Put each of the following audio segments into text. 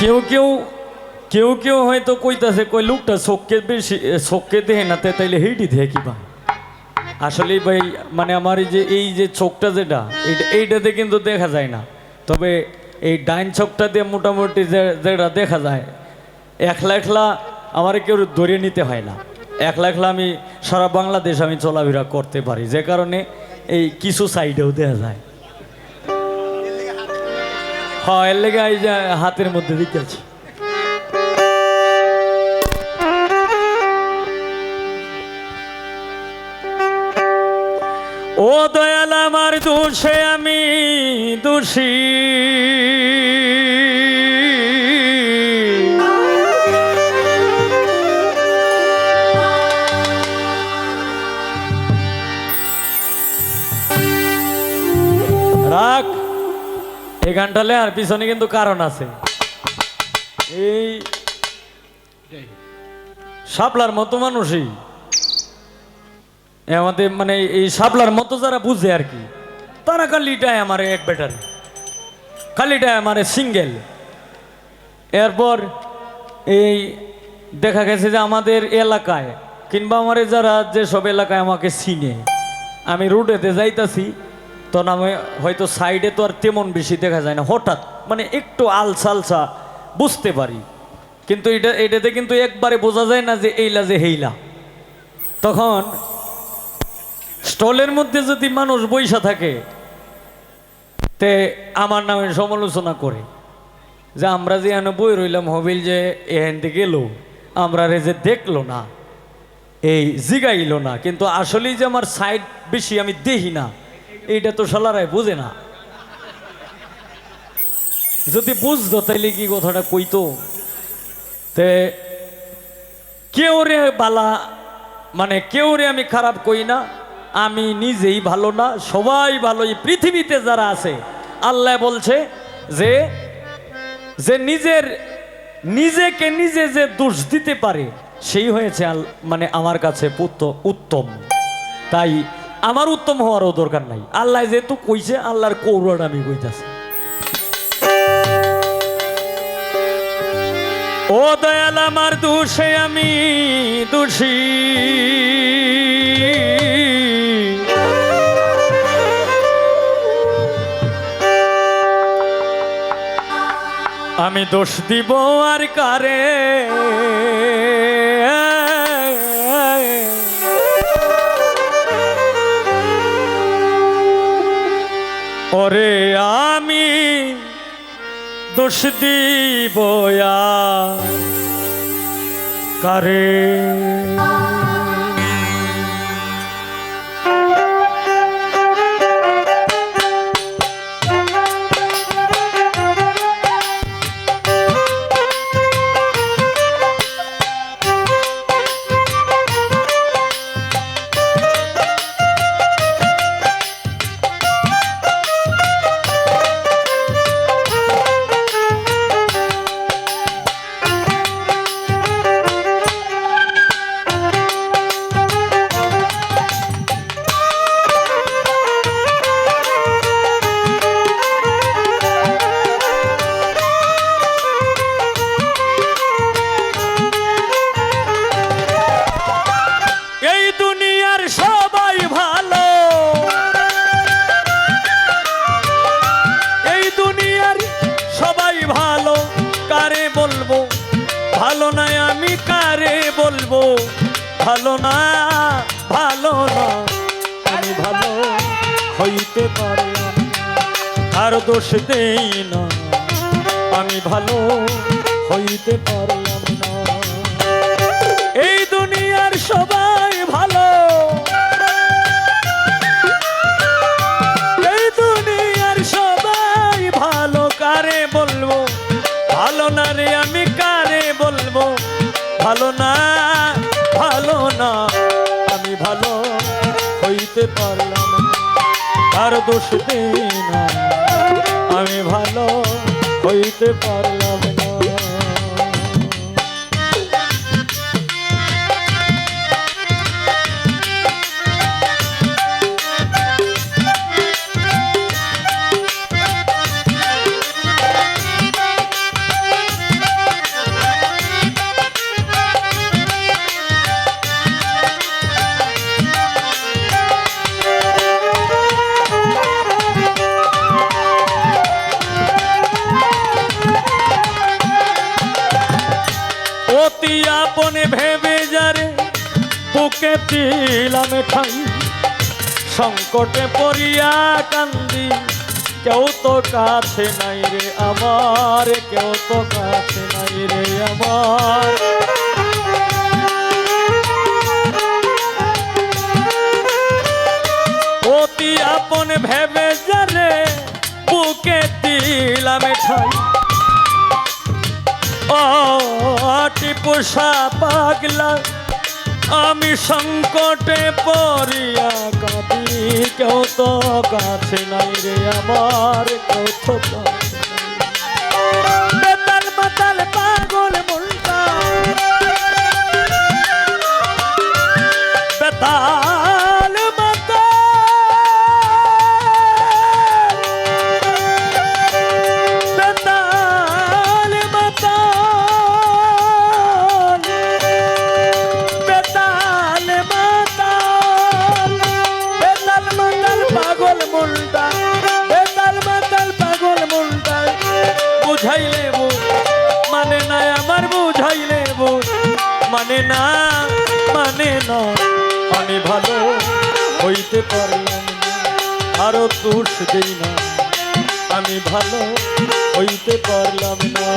কেউ কেউ কেউ কেউ হয়তো কইতাছে, কই লোকটা চোখকে বেশি চোখকে দেহে না তাইলে হেইটি দেহে কিবা আসলে ভাই মানে আমার এই যে এই যে চোখটা যেটা, এইটা, এইটাতে কিন্তু দেখা যায় না। তবে এই ডাইন চোখটা দিয়ে মোটামুটি যেটা দেখা যায়, একলা একলা আমার কেউ ধরে নিতে হয় না। একলা একলা আমি সারা বাংলাদেশ আমি চলাফেরা করতে পারি, যে কারণে এই কিছু সাইডেও দেখা যায়। হ্যাঁ এর লেগে যে হাতের মধ্যে দিকে আছে। ও দয়াল আমার দোষে আমি দোষী। এই গানটালে আর পিছনে কিন্তু কারণ আছে। এই শাপলার মতো মানুষই। আমাদের মানে এই শাপলার মতো যারা বুঝে আর কি। তারা খালিটায় আমার এক ব্যাটারি। খালিটায় আমার সিঙ্গেল। এরপর এই দেখা গেছে যে আমাদের এলাকায়, কিংবা আমার যারা যেসব এলাকায় আমাকে চিনে, আমি রুটেতে যাইতাছি তখন আমি হয়তো সাইডে তো আর তেমন বেশি দেখা যায় না। হঠাৎ মানে একটু আলসা আলসা বুঝতে পারি। কিন্তু এটা, এটাতে কিন্তু একবারে বোঝা যায় না যে এইলা যে হেইলা। তখন স্টলের মধ্যে যদি মানুষ বৈশা থাকে, তে আমার নামে সমালোচনা করে যে আমরা যে এনে বই রইলাম হবিল যে এখান থেকে এলো আমরা রে যে দেখল না, এই জিগাইলো না। কিন্তু আসলেই যে আমার সাইড বেশি আমি দেখি না। এইটা তো সালারায় বুঝে না। যদি বুঝতো, তাইলে কি কথাটা কইতো? তে কেউ রে বালা মানে কেউ রে আমি খারাপ কই না, আমি নিজেই ভালো না, সবাই ভালো এই পৃথিবীতে যারা আছে, আল্লাহ বলছে যে যে নিজের, নিজেকে নিজে যে দোষ দিতে পারে, সেই হয়েছে মানে আমার কাছে পুত্র উত্তম। তাই আমার উত্তম হওয়ারও দরকার নাই। আল্লাহ যেহেতু কইছে, আল্লাহর কৌরণ আমি কইতাছি। ও দয়াল আমার দোষে আমি দোষী। আমি দোষ দিব আর কারে? ওরে আমি দোষ দিব কারে? কারে বলব? ভালো না ভালো না আমি ভালো হইতে পারি। আর দোষ দেই না, আমি ভালো হইতে পারলাম না। এই দুনিয়ার সবাই দোষ দিন। আমি ভালো হইতে পারলাম বুকে দিলাম ঠাই সংকটে পড়িয়া কান্দি, কেউ তো কাছে নাই রে আমার, কেউ তো কাছে নাই রে আমার। অতি আপন ভেবে জানে বুকে দিলাম ঠাই ও টিপুষা পাগলা আমি সংকটে পড়িয়া কাঁদি কেউ তো কাছে নাই রে আমার কেউ তো মানে না মানে না আমি ভালো হইতে পারলাম আরও দোষ দেই না। আমি ভালো হইতে পারলাম না।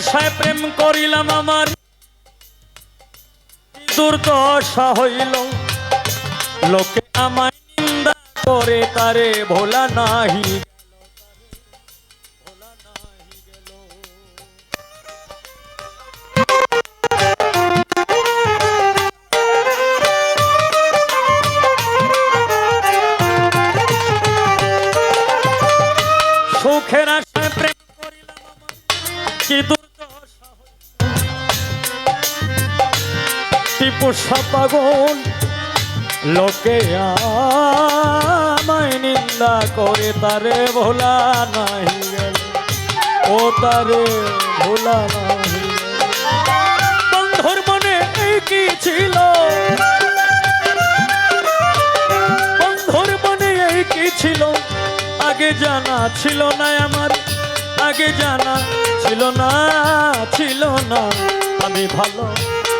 আশায় প্রেম করিলাম আমার। দুর্দশা হইল। লোকে আমায় নিন্দা করে তারে ভোলা নাহি সুখের টিপু পাগল লোকে আমায় নিন্দা করে, তারে ভোলা গেল ও তারে ভোলা নাহি বন্ধুর মনে এই কি ছিল? বন্ধুর মনে এই কি ছিল? আগে জানা ছিল না আমার, আগে জানা ছিল না ছিল না। আমি ভালো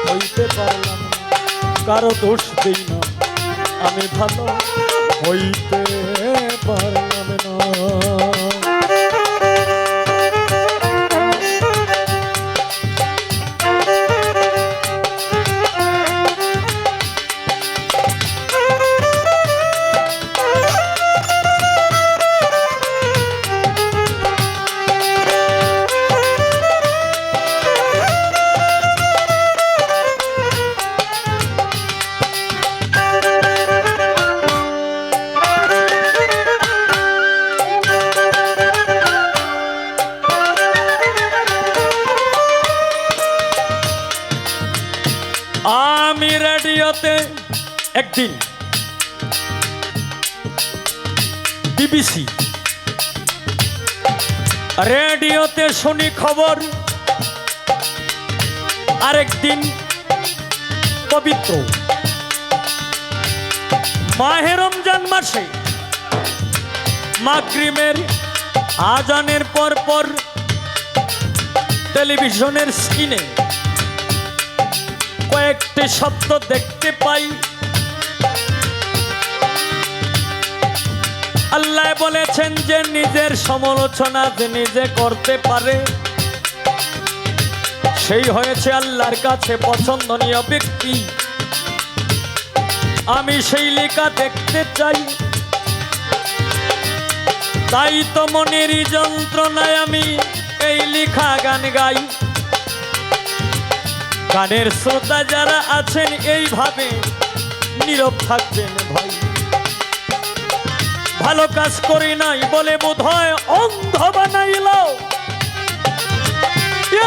হইতে পারলাম কারও দোষ দিই না। আমি ভালো হইতে একদিন বিবিসি রেডিওতে শুনি খবর। আরেকদিন পবিত্র। মাহে রমজান মাসে মাগরিমের আজানের পর পর টেলিভিশনের স্ক্রিনে কয়েকটি শব্দ দেখতে পাই। বলেছেন যে নিজের সমালোচনা যে নিজে করতে পারে, সেই হয়েছে আল্লাহর কাছে পছন্দনীয় ব্যক্তি। আমি সেই লেখা দেখতে চাই। তাই তো মনের যন্ত্রণায় আমি এই লেখা গান গাই। গানের শ্রোতা যারা আছেন, এইভাবে নীরব থাকবেন ভাই ভালো কাজ করি নাই বলে বোধ হয় অন্ধ বানাইল।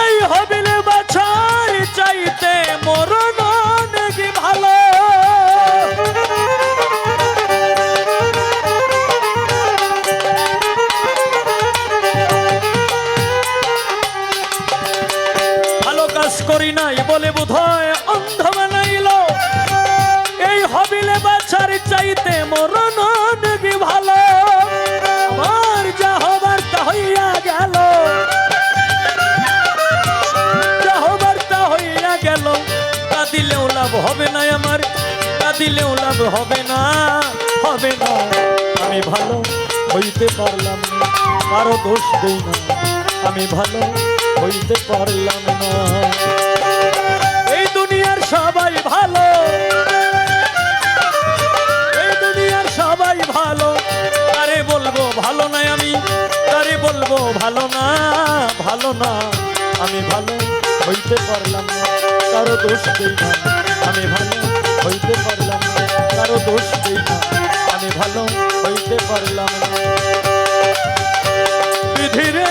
এই হবিলে বাছার চাইতে মরণ লাভ হবে না আমার। কাঁদিলেও লাভ হবে না হবে না। আমি ভালো হইতে পারলাম না, কারও দোষ দেই না। আমি ভালো হইতে পারলাম না। এই দুনিয়ার সবাই ভালো। এই দুনিয়ার সবাই ভালো। আরে বলব ভালো না আমি? আরে বলব ভালো না? ভালো না। আমি ভালো হইতে পারলাম না, কারও দোষ দেই না। আমি ভালো হইতে পারলাম না, কারও দোষ দেই না। আমি ভালো হইতে পারলাম না। বিধিরে